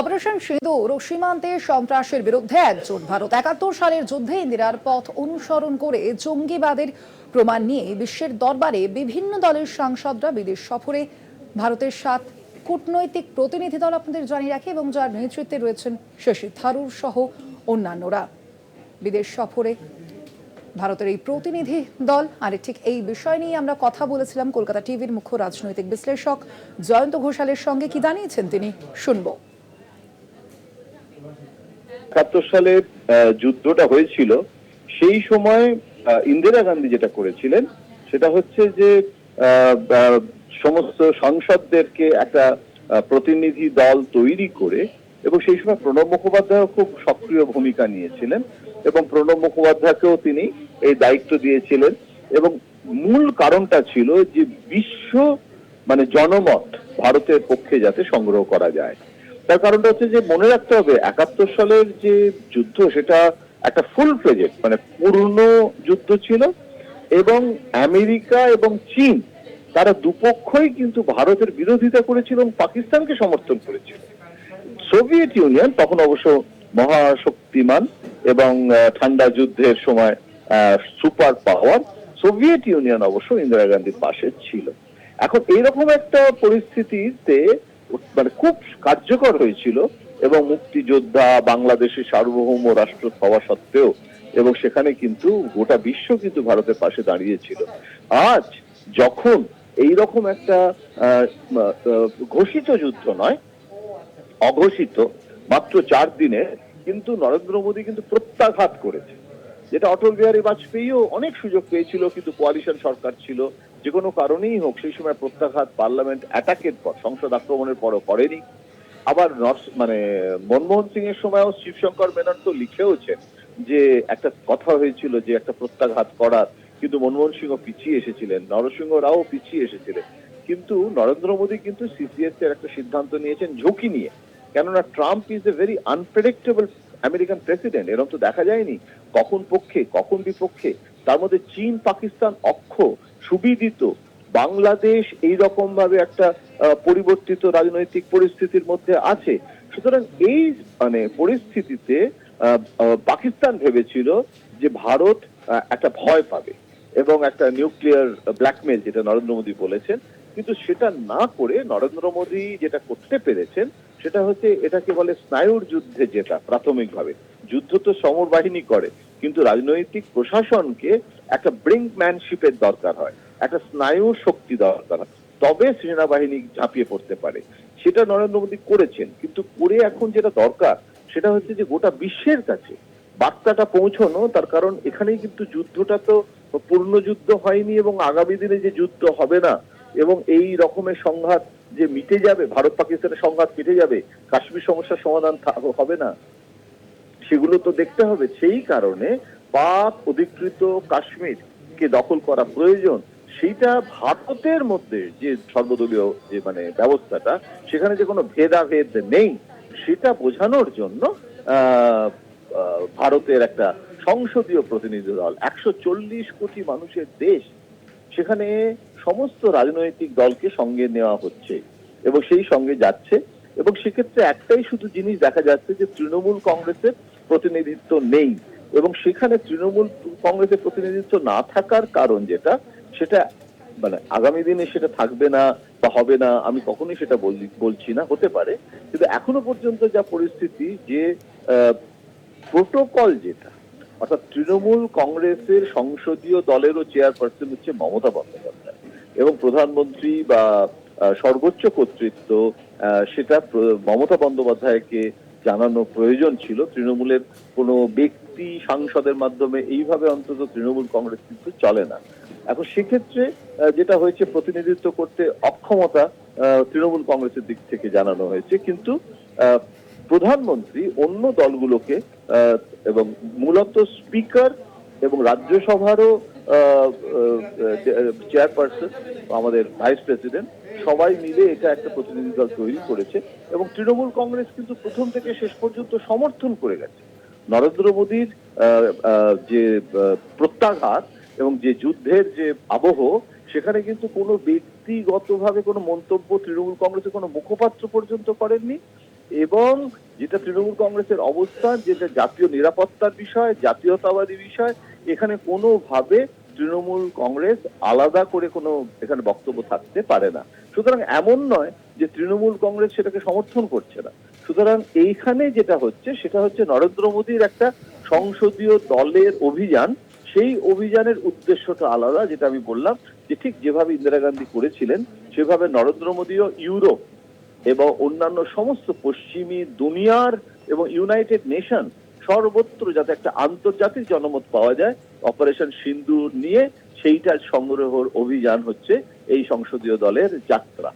Operation সিঁদুর ও সীমান্তে সন্ত্রাসের বিরুদ্ধে একজোট ভারত একাত্তর সালের যুদ্ধে ইন্দিরার পথ অনুসরণ করে জঙ্গিবাদের প্রমাণ নিয়ে বিশ্বের দরবারে বিভিন্ন দলের সাংসদরা বিদেশ সফরে ভারতের সাত কূটনৈতিক প্রতিনিধি দল আপনাদের জানিয়ে রাখে এবং যার নেতৃত্বে রয়েছেন শশী থারুর সহ অন্যান্যরা। বিদেশ সফরে ভারতের এই প্রতিনিধি দল, আর ঠিক এই বিষয় নিয়ে আমরা কথা বলেছিলাম। কলকাতা টিভির মুখ্য রাজনৈতিক বিশ্লেষক জয়ন্ত ঘোষালের সঙ্গে কি জানিয়েছেন তিনি, শুনব। একাত্তর সালে যুদ্ধটা হয়েছিল, সেই সময় ইন্দিরা গান্ধী যেটা করেছিলেন, সেটা হচ্ছে যে সমস্ত সাংসদদেরকে একটা প্রতিনিধি দল তৈরি করে এবং সেই সময় প্রণব মুখোপাধ্যায় খুব সক্রিয় ভূমিকা নিয়েছিলেন এবং প্রণব মুখোপাধ্যায়কেও তিনি এই দায়িত্ব দিয়েছিলেন এবং মূল কারণটা ছিল যে বিশ্ব মানে জনমত ভারতের পক্ষে যাতে সংগ্রহ করা যায়। তার কারণটা হচ্ছে যে মনে রাখতে হবে, একাত্তর সালের যে যুদ্ধ সেটা একটা ফুল প্রেজেন্ট মানে পূর্ণ যুদ্ধ ছিল এবং আমেরিকা এবং চীন তারা দুপক্ষই কিন্তু ভারতের বিরোধিতা করেছিল এবং পাকিস্তানকে সমর্থন করেছিল। সোভিয়েত ইউনিয়ন তখন অবশ্য মহাশক্তিমান এবং ঠান্ডা যুদ্ধের সময় সুপার পাওয়ার সোভিয়েত ইউনিয়ন অবশ্য ইন্দিরা গান্ধীর পাশে ছিল। এখন এইরকম একটা পরিস্থিতিতে মানে খুব কার্যকর হয়েছিল এবং মুক্তিযোদ্ধা, বাংলাদেশের সার্বভৌম রাষ্ট্র হওয়া সত্ত্বেও এবং সেখানে কিন্তু গোটা বিশ্ব কিন্তু ভারতের পাশে দাঁড়িয়েছিল। আজ যখন এই রকম একটা ঘোষিত যুদ্ধ নয়, অঘোষিত, মাত্র চার দিনে কিন্তু নরেন্দ্র মোদী কিন্তু প্রত্যাঘাত করেছে। যেটা অটল বিহারী বাজপেয়ীও অনেক সুযোগ পেয়েছিল, কিন্তু কোয়ালিশন সরকার ছিল যে কোনো কারণেই হোক, সেই সময় প্রত্যাঘাত পার্লামেন্ট অ্যাটাকের পর, সংসদ আক্রমণের পরও করেনি। আবার মানে মনমোহন সিং এর সময়ও শিবশঙ্কর মেনন তো লিখেওছেন যে একটা কথা হয়েছিল যে একটা প্রত্যাঘাত করার, কিন্তু মনমোহন সিংহ পিছিয়ে এসেছিলেন, নরসিংহ রাও পিছিয়ে এসেছিলেন। কিন্তু নরেন্দ্র মোদী কিন্তু সিসিএস এর একটা সিদ্ধান্ত নিয়েছেন ঝুঁকি নিয়ে। কেননা Trump is a very unpredictable American president, এরকম তো দেখা যায়নি। কখন পক্ষে, কখন বিপক্ষে, তার মধ্যে চীন পাকিস্তান অক্ষ সুবিদিত। বাংলাদেশ এই রকম ভাবে একটা পরিবর্তিত রাজনৈতিক পরিস্থিতির মধ্যে আছে। সুতরাং এই মানে পরিস্থিতিতে পাকিস্তান ভেবেছিল যে ভারত একটা ভয় পাবে এবং একটা নিউক্লিয়ার ব্ল্যাকমেল, যেটা নরেন্দ্র মোদী বলেছেন। কিন্তু সেটা না করে নরেন্দ্র মোদী যেটা করতে পেরেছেন, সেটা হচ্ছে এটাকে বলে স্নায়ুর যুদ্ধে যেটা, প্রাথমিকভাবে। যুদ্ধ তো সমর বাহিনী করে। কিন্তু রাজনৈতিক প্রশাসনকে একটা ব্রিঙ্কম্যানশিপের দরকার হয়, একটা স্নায়ু শক্তি দরকার হয়। তবে সেনাবাহিনী ঝাঁপিয়ে পড়তে পারে। সেটা নরেন্দ্র মোদী করেছেন, কিন্তু করে এখন যেটা দরকার, সেটা হচ্ছে যে গোটা বিশ্বের কাছে বার্তাটা পৌঁছানো, তার কারণ এখানেই কিন্তু যুদ্ধটা তো পূর্ণ যুদ্ধ হয়নি এবং আগামী দিনে যে যুদ্ধ হবে না, এবং এই রকমের সংঘাত যে মিটে যাবে ভারত পাকিস্তানের সংঘাত মিটে যাবে, কাশ্মীর সমস্যার সমাধান হবে না। সেগুলো তো দেখতে হবে। সেই কারণে পাক অধিকৃত কাশ্মীরকে দখল করা প্রয়োজন, সেইটা ভারতের মধ্যে যে সর্বদলীয় যে মানে ব্যবস্থাটা, সেখানে যে কোনো ভেদাভেদ নেই, সেটা বোঝানোর জন্য ভারতের একটা সংসদীয় প্রতিনিধি দল, একশো চল্লিশ কোটি মানুষের দেশ, সেখানে সমস্ত রাজনৈতিক দলকে সঙ্গে নেওয়া হচ্ছে এবং সেই সঙ্গে যাচ্ছে। এবং সেক্ষেত্রে একটাই শুধু জিনিস দেখা যাচ্ছে যে তৃণমূল কংগ্রেসের প্রতিনিধিত্ব নেই। এবং সেখানে তৃণমূল কংগ্রেসের প্রতিনিধিত্ব না থাকার কারণ যেটা, সেটা মানে আগামী দিনে সেটা থাকবে না বা হবে না, আমি কখনোই সেটা বলছি না, হতে পারে। কিন্তু এখনও পর্যন্ত যা পরিস্থিতি যে প্রোটোকল যেটা, অর্থাৎ তৃণমূল কংগ্রেসের সংসদীয় দলেরও চেয়ারপারসন হচ্ছে মমতা বন্দ্যোপাধ্যায়। এবং প্রধানমন্ত্রী বা সর্বোচ্চ কর্তৃত্ব সেটা মমতা বন্দ্যোপাধ্যায়কে জানানো প্রয়োজন ছিল, তৃণমূলের কোনো ব্যক্তি সাংসদের মাধ্যমে এইভাবে অন্তত তৃণমূল কংগ্রেস কিন্তু চলে না। এখন সেক্ষেত্রে যেটা হয়েছে, প্রতিনিধিত্ব করতে অক্ষমতা তৃণমূল কংগ্রেসের দিক থেকে জানানো হয়েছে। কিন্তু প্রধানমন্ত্রী অন্য দলগুলোকে এবং মূলত স্পিকার এবং রাজ্যসভারও চেয়ারপারসন, আমাদের ভাইস প্রেসিডেন্ট সবাই মিলে এটা একটা প্রতিনিধি দল তৈরি করেছে এবং তৃণমূল কংগ্রেস কিন্তু প্রথম থেকে শেষ পর্যন্ত সমর্থন করে গেছে। নরেন্দ্র মোদীর যে প্রত্যাঘাত এবং যে যুদ্ধের যে আবহ, সেখানে কিন্তু কোনো ব্যক্তিগতভাবে কোনো মন্তব্য তৃণমূল কংগ্রেসের কোনো মুখপাত্র পর্যন্ত করেননি এবং যেটা তৃণমূল কংগ্রেসের অবস্থান, যেটা জাতীয় নিরাপত্তার বিষয়, জাতীয়তাবাদী বিষয়, এখানে কোনোভাবে তৃণমূল কংগ্রেস আলাদা করে কোনো এখানে বক্তব্য থাকতে পারে না। সুতরাং এমন নয় যে তৃণমূল কংগ্রেস সেটাকে সমর্থন করছে না। সুতরাং এইখানে যেটা হচ্ছে, সেটা হচ্ছে নরেন্দ্র মোদীর একটা সংসদীয় দলের অভিযান। সেই অভিযানের উদ্দেশ্যটা আলাদা, যেটা আমি বললাম যে ঠিক যেভাবে ইন্দিরা গান্ধী করেছিলেন, সেভাবে নরেন্দ্র মোদীও ইউরোপ এবং অন্যান্য সমস্ত পশ্চিমী দুনিয়ার এবং ইউনাইটেড নেশন সর্বত্র যাতে একটা আন্তর্জাতিক জনমত পাওয়া যায় অপারেশন সিন্ধু নিয়ে সেইটা সংগ্রহর অভিযান হচ্ছে এই সংসদীয় দলের যাত্রা।